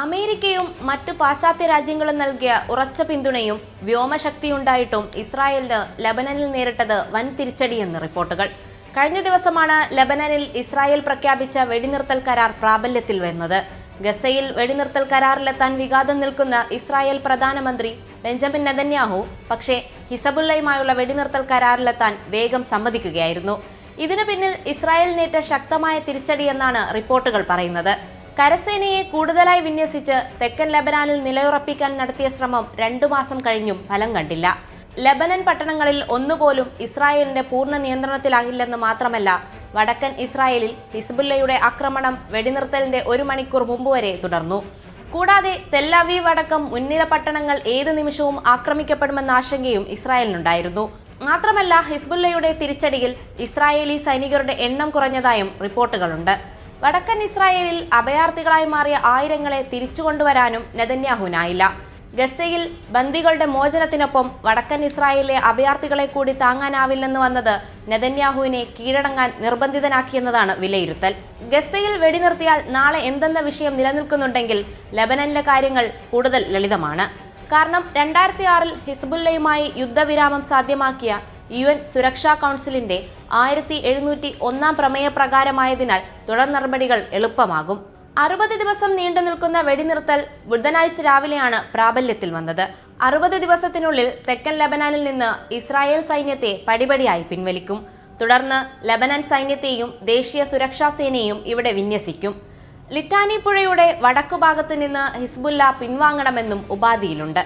അമേരിക്കയും മറ്റ് പാശ്ചാത്യ രാജ്യങ്ങളും നൽകിയ ഉറച്ച പിന്തുണയും വ്യോമശക്തിയുണ്ടായിട്ടും ഇസ്രായേലിന് ലബനനിൽ നേരിട്ടത് വൻ തിരിച്ചടിയെന്ന് റിപ്പോർട്ടുകൾ. കഴിഞ്ഞ ദിവസമാണ് ലബനനിൽ ഇസ്രായേൽ പ്രഖ്യാപിച്ച വെടിനിർത്തൽ കരാർ പ്രാബല്യത്തിൽ വരുന്നത്. ഗസയിൽ വെടിനിർത്തൽ കരാറിലെത്താൻ വിവാദം നിൽക്കുന്ന ഇസ്രായേൽ പ്രധാനമന്ത്രി ബെഞ്ചമിൻ നെതന്യാഹു പക്ഷേ ഹിസബുല്ലയുമായുള്ള വെടിനിർത്തൽ കരാറിലെത്താൻ വേഗം സമ്മതിക്കുകയായിരുന്നു. ഇതിനു പിന്നിൽ ഇസ്രായേലിനേറ്റ ശക്തമായ തിരിച്ചടിയെന്നാണ് റിപ്പോർട്ടുകൾ പറയുന്നത്. കരസേനയെ കൂടുതലായി വിന്യസിച്ച് തെക്കൻ ലബനാനിൽ നിലയുറപ്പിക്കാൻ നടത്തിയ ശ്രമം രണ്ടു മാസം കഴിഞ്ഞും ഫലം കണ്ടില്ല. ലബനൻ പട്ടണങ്ങളിൽ ഒന്നുപോലും ഇസ്രായേലിന്റെ പൂർണ നിയന്ത്രണത്തിലാകില്ലെന്ന് മാത്രമല്ല വടക്കൻ ഇസ്രായേലിൽ ഹിസ്ബുല്ലയുടെ ആക്രമണം വെടിനിർത്തലിന്റെ ഒരു മണിക്കൂർ മുമ്പ് വരെ തുടർന്നു. കൂടാതെ തെല്ലവീവ് അടക്കം മുൻനിര പട്ടണങ്ങൾ ഏതു നിമിഷവും ആക്രമിക്കപ്പെടുമെന്ന ആശങ്കയും ഇസ്രായേലിനുണ്ടായിരുന്നു. മാത്രമല്ല ഹിസ്ബുല്ലയുടെ തിരിച്ചടിയിൽ ഇസ്രായേലി സൈനികരുടെ എണ്ണം കുറഞ്ഞതായും റിപ്പോർട്ടുകളുണ്ട്. വടക്കൻ ഇസ്രായേലിൽ അഭയാർത്ഥികളായി മാറിയ ആയിരങ്ങളെ തിരിച്ചുകൊണ്ടുവരാനും നെതന്യാഹുനായില്ല ഗസയിൽ ബന്ദികളുടെ മോചനത്തിനൊപ്പം വടക്കൻ ഇസ്രായേലിലെ അഭയാർത്ഥികളെ കൂടി താങ്ങാനാവില്ലെന്ന് വന്നത് നെതന്യാഹുവിനെ കീഴടങ്ങാൻ നിർബന്ധിതനാക്കിയെന്നതാണ് വിലയിരുത്തൽ. ഗസയിൽ വെടിനിർത്തിയാൽ നാളെ എന്തെന്ന വിഷയം നിലനിൽക്കുന്നുണ്ടെങ്കിൽ ലബനനിലെ കാര്യങ്ങൾ കൂടുതൽ ലളിതമാണ്. കാരണം രണ്ടായിരത്തി ആറിൽ ഹിസ്ബുല്ലയുമായി യുദ്ധവിരാമം സാധ്യമാക്കിയ യു എൻ സുരക്ഷാ കൗൺസിലിന്റെ ആയിരത്തി എഴുന്നൂറ്റി ഒന്നാം പ്രമേയ പ്രകാരമായതിനാൽ തുടർ നടപടികൾ എളുപ്പമാകും. അറുപത് ദിവസം നീണ്ടു നിൽക്കുന്ന വെടിനിർത്തൽ ബുധനാഴ്ച രാവിലെയാണ് പ്രാബല്യത്തിൽ വന്നത്. അറുപത് ദിവസത്തിനുള്ളിൽ തെക്കൻ ലബനാനിൽ നിന്ന് ഇസ്രായേൽ സൈന്യത്തെ പടിപടിയായി പിൻവലിക്കും. തുടർന്ന് ലബനാൻ സൈന്യത്തെയും ദേശീയ സുരക്ഷാ സേനയും ഇവിടെ വിന്യസിക്കും. ലിറ്റാനി പുഴയുടെ വടക്കുഭാഗത്ത് നിന്ന് ഹിസ്ബുല്ല പിൻവാങ്ങണമെന്നും ഉപാധിയിലുണ്ട്.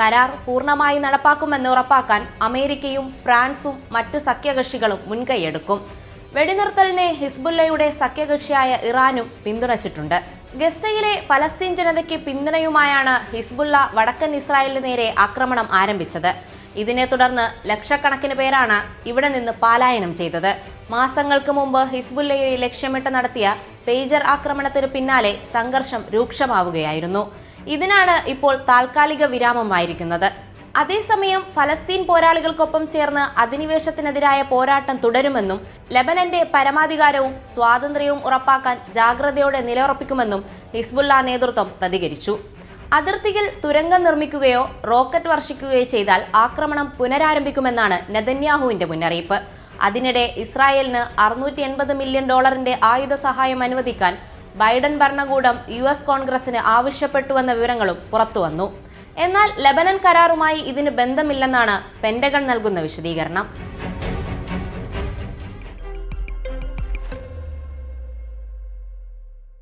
കരാർ പൂർണമായി നടപ്പാക്കുമെന്ന് ഉറപ്പാക്കാൻ അമേരിക്കയും ഫ്രാൻസും മറ്റ് സഖ്യകക്ഷികളും മുൻകൈയെടുക്കും. വെടിനിർത്തലിനെ ഹിസ്ബുല്ലയുടെ സഖ്യകക്ഷിയായ ഇറാനും പിന്തുണച്ചിട്ടുണ്ട്. ഗസയിലെ ഫലസ്തീൻ ജനതയ്ക്ക് പിന്തുണയുമായാണ് ഹിസ്ബുള്ള വടക്കൻ ഇസ്രായേലിന് നേരെ ആക്രമണം ആരംഭിച്ചത്. ഇതിനെ തുടർന്ന് ലക്ഷക്കണക്കിന് പേരാണ് ഇവിടെ നിന്ന് പലായനം ചെയ്തത്. മാസങ്ങൾക്ക് മുമ്പ് ഹിസ്ബുല്ലയെ ലക്ഷ്യമിട്ട് നടത്തിയ പേജർ ആക്രമണത്തിന് പിന്നാലെ സംഘർഷം രൂക്ഷമാവുകയായിരുന്നു. ഇതിനാണ് ഇപ്പോൾ താൽക്കാലിക വിരാമമായിരിക്കുന്നത്. അതേസമയം ഫലസ്തീൻ പോരാളികൾക്കൊപ്പം ചേർന്ന് അധിനിവേശത്തിനെതിരായ പോരാട്ടം തുടരുമെന്നും ലബനന്റെ പരമാധികാരവും സ്വാതന്ത്ര്യവും ഉറപ്പാക്കാൻ ജാഗ്രതയോടെ നിലയുറപ്പിക്കുമെന്നും ഹിസ്ബുല്ല നേതൃത്വം പ്രതികരിച്ചു. അതിർത്തിയിൽ തുരങ്കം നിർമ്മിക്കുകയോ റോക്കറ്റ് വർഷിക്കുകയോ ചെയ്താൽ ആക്രമണം പുനരാരംഭിക്കുമെന്നാണ് നെതന്യാഹുവിന്റെ മുന്നറിയിപ്പ്. അതിനിടെ ഇസ്രായേലിന് അറുന്നൂറ്റി എൺപത് മില്യൺ ഡോളറിന്റെ ആയുധ സഹായം അനുവദിക്കാൻ ബൈഡൻ ഭരണകൂടം യു എസ് കോൺഗ്രസിന് ആവശ്യപ്പെട്ടുവെന്ന വിവരങ്ങളും പുറത്തുവന്നു. എന്നാൽ ലബനൻ കരാറുമായി ഇതിന് ബന്ധമില്ലെന്നാണ് പെൻഡഗൺ നൽകുന്ന വിശദീകരണം.